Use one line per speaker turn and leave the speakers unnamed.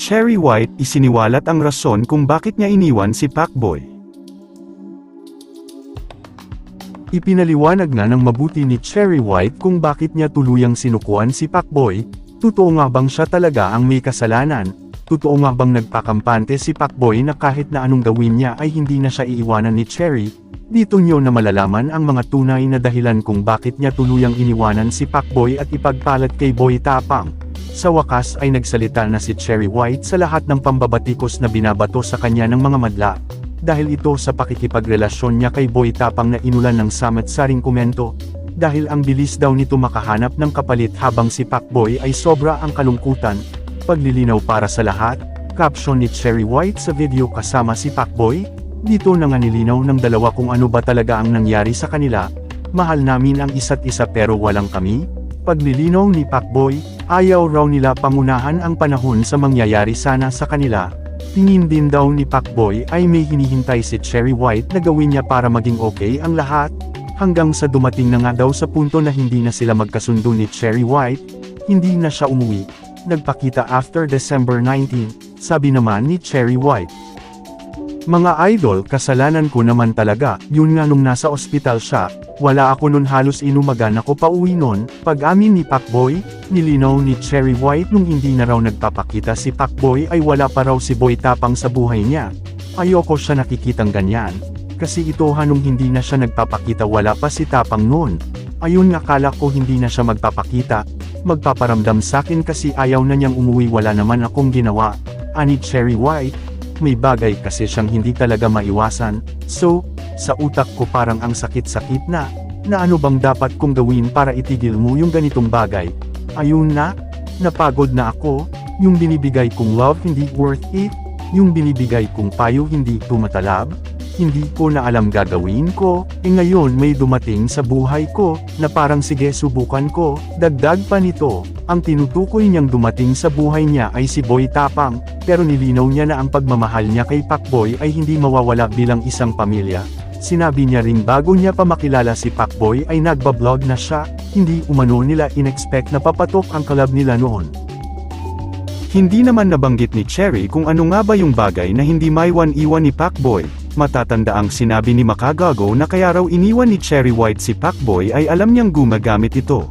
Cherry White isiniwalat ang rason kung bakit niya iniwan si Pacboy. Ipinaliwanag na ng mabuti ni Cherry White kung bakit niya tuluyang sinukuan si Pacboy, totoo nga bang siya talaga ang may kasalanan, totoo nga bang nagpakampante si Pacboy na kahit na anong gawin niya ay hindi na siya iiwanan ni Cherry, dito niyo na malalaman ang mga tunay na dahilan kung bakit niya tuluyang iniwanan si Pacboy at ipagpalat kay Boy Tapang. Sa wakas ay nagsalita na si Cherry White sa lahat ng pambabatikos na binabato sa kanya ng mga madla. Dahil ito sa pakikipagrelasyon niya kay Boy Tapang na inulan ng samat-saring komento, dahil ang bilis daw nito makahanap ng kapalit habang si Pacboy ay sobra ang kalungkutan, paglilinaw para sa lahat, caption ni Cherry White sa video kasama si Pacboy, dito na nga nilinaw ng dalawa kung ano ba talaga ang nangyari sa kanila, mahal namin ang isa't isa pero walang kami, paglilinaw ni Pacboy, ayaw raw nila pangunahan ang panahon sa mangyayari sana sa kanila, tingin din daw ni Pacboy ay may hinihintay si Cherry White na gawin niya para maging okay ang lahat, hanggang sa dumating na nga daw sa punto na hindi na sila magkasundo ni Cherry White, hindi na siya umuwi, nagpakita after December 19, sabi naman ni Cherry White. Mga idol, kasalanan ko naman talaga, yun nga nung nasa ospital siya, wala ako nun halos inumagan ako pauwi nun, pag amin ni Pacboy, nilinaw ni Cherry White nung hindi na raw nagpapakita si Pacboy ay wala pa raw si Boy Tapang sa buhay niya. Ayoko siya nakikitang ganyan. Kasi ito nung hindi na siya nagpapakita wala pa si Tapang noon. Ayun nga kala ko hindi na siya magpapakita, magpaparamdam sa akin kasi ayaw na niyang umuwi wala naman akong ginawa. Ani Cherry White, may bagay kasi siyang hindi talaga maiwasan, so, sa utak ko parang ang sakit-sakit na, na ano bang dapat kong gawin para itigil mo yung ganitong bagay. Ayun na, napagod na ako, yung binibigay kong love hindi worth it, yung binibigay kong payo hindi tumatalab, hindi ko na alam gagawin ko, e ngayon may dumating sa buhay ko, na parang sige subukan ko, dagdag pa nito, ang tinutukoy niyang dumating sa buhay niya ay si Boy Tapang, pero nilinaw niya na ang pagmamahal niya kay Pacboy ay hindi mawawala bilang isang pamilya. Sinabi niya ring bago niya pa makilala si Pacboy ay nagbablog na siya, hindi umano nila inexpect na papatok ang collab nila noon. Hindi naman nabanggit ni Cherry kung ano nga ba yung bagay na hindi maiwan-iwan ni Pacboy. Matatanda ang sinabi ni Makagago na kaya raw iniwan ni Cherry White si Pacboy ay alam niyang gumagamit ito.